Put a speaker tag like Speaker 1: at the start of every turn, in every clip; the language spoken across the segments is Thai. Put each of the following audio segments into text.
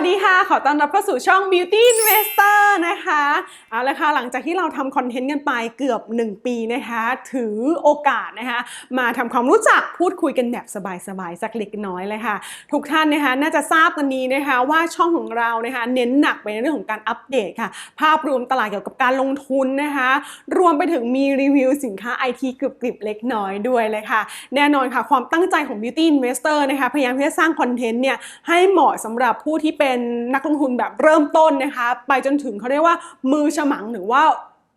Speaker 1: วัสดีค่ะ ขอต้อนรับเข้าสู่ช่อง Beauty Investor นะคะเอาละค่ะหลังจากที่เราทำคอนเทนต์กันไปเกือบ 1 ปีนะคะ ถือโอกาสนะคะ มาทำความรู้จักพูดคุยกันแบบสบายๆ สักเล็กน้อยเลยค่ะ ทุกท่านนะคะน่าจะทราบกันนี้นะคะว่าช่องของเรานะคะเน้นหนักไปในเรื่องของการอัปเดตค่ะ ภาพรวมตลาดเกี่ยวกับการลงทุนนะคะ รวมไปถึงมีรีวิวสินค้าไอทีกริบๆเล็กน้อยด้วยเลยค่ะ แน่นอนค่ะความตั้งใจของ Beauty Investor นะคะพยายามที่จะสร้างคอนเทนต์เนี่ยให้เหมาะสำหรับผู้ที่เป็น็นักลงทุนแบบเริ่มต้นนะคะ ไปจนถึงเขาเรียกว่ามือฉมังหรือว่า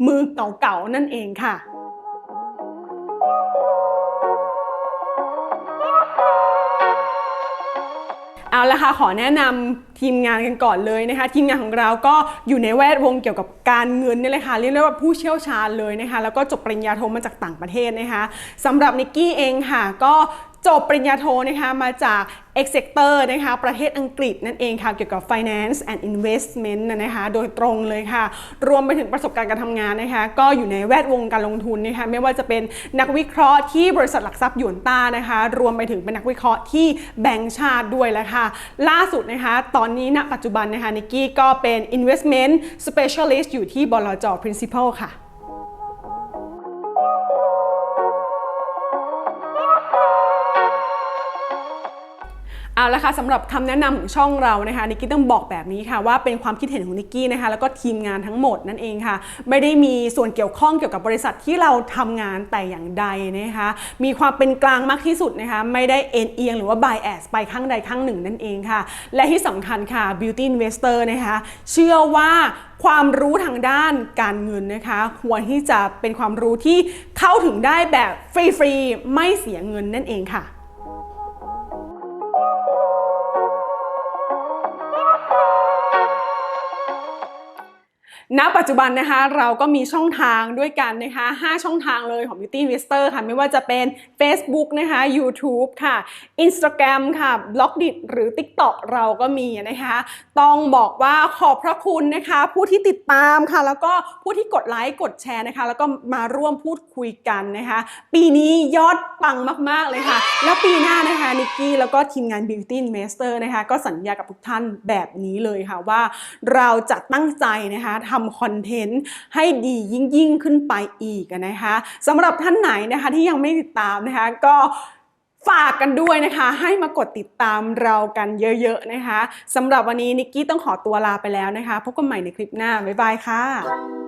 Speaker 1: มือเก่าๆนั่นเองค่ะเอาละค่ะขอแนะนำทีมงานกันก่อนเลยนะคะ ทีมงานของเราก็อยู่ในแวดวงเกี่ยวกับการเงินนี่เลยค่ะเรียกได้ว่าผู้เชี่ยวชาญเลยนะคะ แล้วก็จบปริญญาโทมาจากต่างประเทศนะคะสำหรับนิกกี้เองค่ะ ก็ จบปริญญาโทนะคะมาจาก e x e c t o r นะคะประเทศอังกฤษนั่นเองค่ะเกี่ยวกับ finance and investment นะคะโดยตรงเลยค่ะ รวมไปถึงประสบการณ์การทำงานนะคะก็อยู่ในแวดวงการลงทุนนะคะไม่ว่าจะเป็นนักวิเคราะห์ที่บริษัทหลักทรัพย์หยวนต้านะคะรวมไปถึงเป็นนักวิเคราะห์ที่แบงก์ชาติด้วยแล้วค่ะล่าสุดนะคะตอนนี้ณปัจจุบันนะคะนิกกี้ก็เป็น investment specialist อยู่ที่บลจ principal ค่ะ เอาละค่ะสำหรับคำแนะนำของช่องเรานะคะนิกกี้ต้องบอกแบบนี้ค่ะว่าเป็นความคิดเห็นของนิกกี้นะคะแล้วก็ทีมงานทั้งหมดนั่นเองค่ะ ไม่ได้มีส่วนเกี่ยวข้องเกี่ยวกับบริษัทที่เราทำงานแต่อย่างใดนะคะมีความเป็นกลางมากที่สุดนะคะไม่ได้เอ็นเอียงหรือว่า bias ไปข้างใดข้างหนึ่งนั่นเองค่ะ และที่สำคัญค่ะ beauty investor นะคะเชื่อว่าความรู้ทางด้านการเงินนะคะ ควรที่จะเป็นความรู้ที่เข้าถึงได้แบบฟรีๆไม่เสียเงินนั่นเองค่ะ ณปัจจุบันนะคะเราก็มีช่องทางด้วยกันนะคะ5ช่องทางเลยของ Beauty Investor ค่ะ ไม่ว่าจะเป็น Facebook นะคะ YouTube ค่ะ Instagram ค่ะ b l o g d i t หรือ TikTok เราก็มีนะคะ ต้องบอกว่าขอบพระคุณนะคะ ผู้ที่ติดตามค่ะ แล้วก็ผู้ที่กดไลค์กดแชร์นะคะ แล้วก็มาร่วมพูดคุยกันนะคะ ปีนี้ยอดปังมาก ๆ เลยค่ะ แล้วปีหน้านะคะนิกกี้แล้วก็ทีมงาน Beauty Investor นะคะ ก็สัญญากับทุกท่านแบบนี้เลยค่ะว่าเราจะตั้งใจนะคะทำำคอนเทนต์ให้ดียิ่งยิ่งขึ้นไปอีกนะคะสำหรับท่านไหนนะคะที่ยังไม่ติดตามนะคะก็ฝากกันด้วยนะคะ ให้มากดติดตามเรากันเยอะๆนะคะสำหรับวันนี้นิกกี้ต้องขอตัวลาไปแล้วนะคะพบกันใหม่ในคลิปหน้า บ๊ายบายค่ะ